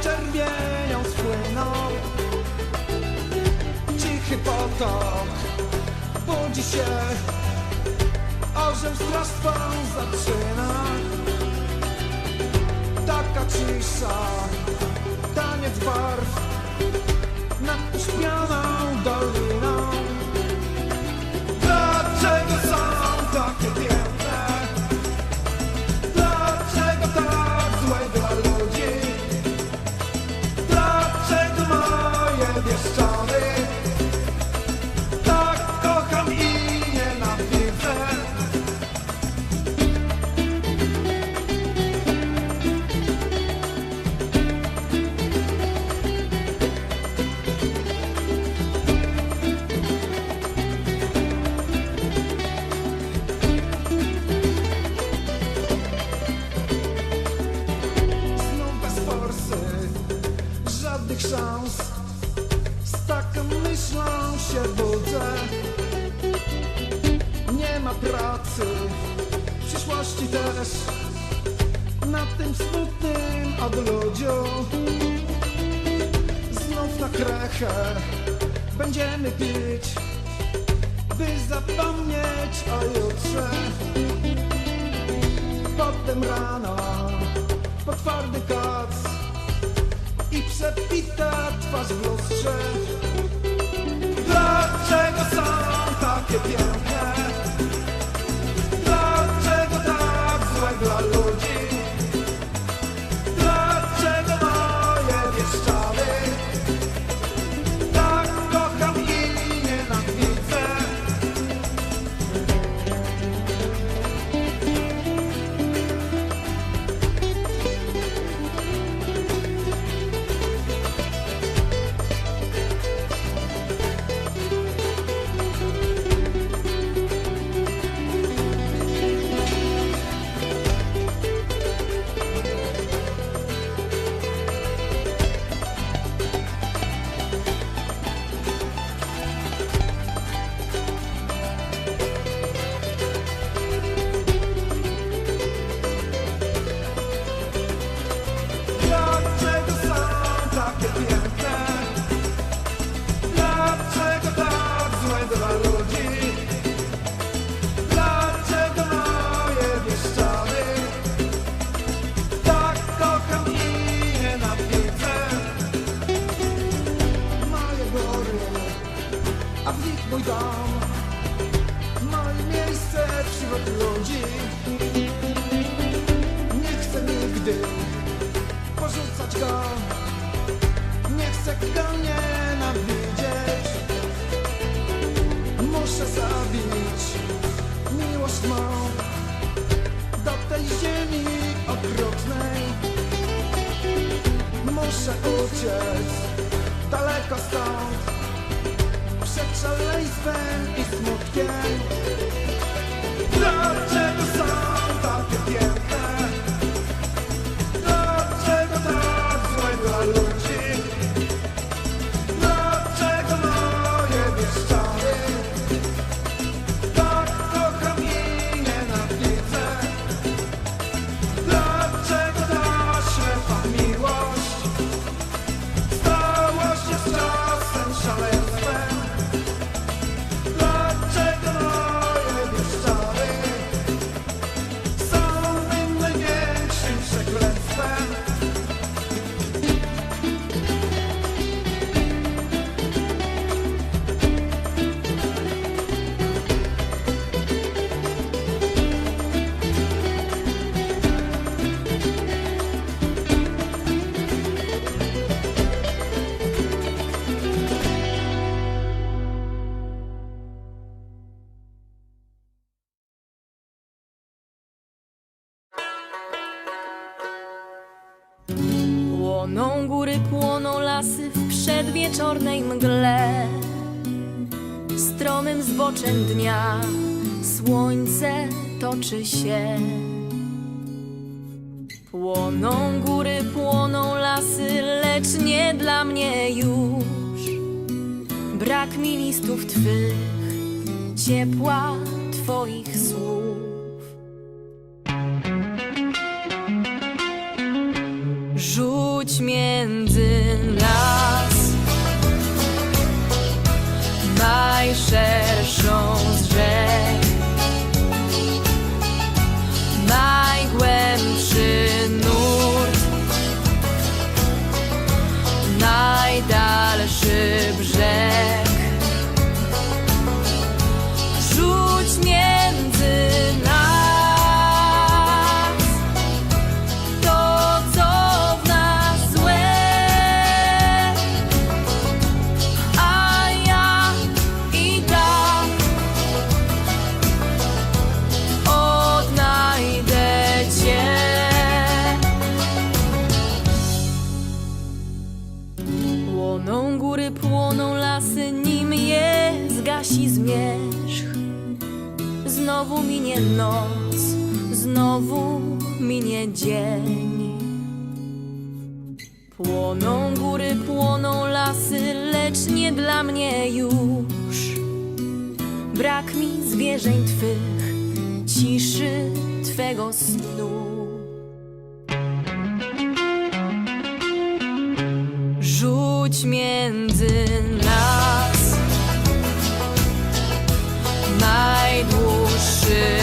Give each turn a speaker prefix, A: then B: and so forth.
A: czerwienią spłynął Cichy potok budzi się Orzeł straż swą zaczyna. Taka cisza, taniec barw Nad uśpioną doliną Pracy, przyszłości też. Na tym smutnym odludziu Znów na krechę będziemy pić By zapomnieć o jutrze. Potem rano po twardy kac I przepita twarz w lustrze. Dlaczego są takie piękne? claro. Mój dom. Moje miejsce wśród ludzi. Nie chcę nigdy porzucać go. Nie chcę go nienawidzieć fan more smutken
B: Płoną góry, płoną lasy w przedwieczornej mgle. Stromym zboczem dnia słońce toczy się. Płoną góry, płoną lasy, lecz nie dla mnie już. Brak mi listów twych, ciepła twoich słów. Rzuć między Płoną góry, płoną lasy, nim je zgasi zmierzch. Znowu minie noc, znowu minie dzień. Płoną góry, płoną lasy, lecz nie dla mnie już. Brak mi zwierzeń twych, ciszy twego snu. Między nas. Najdłuższy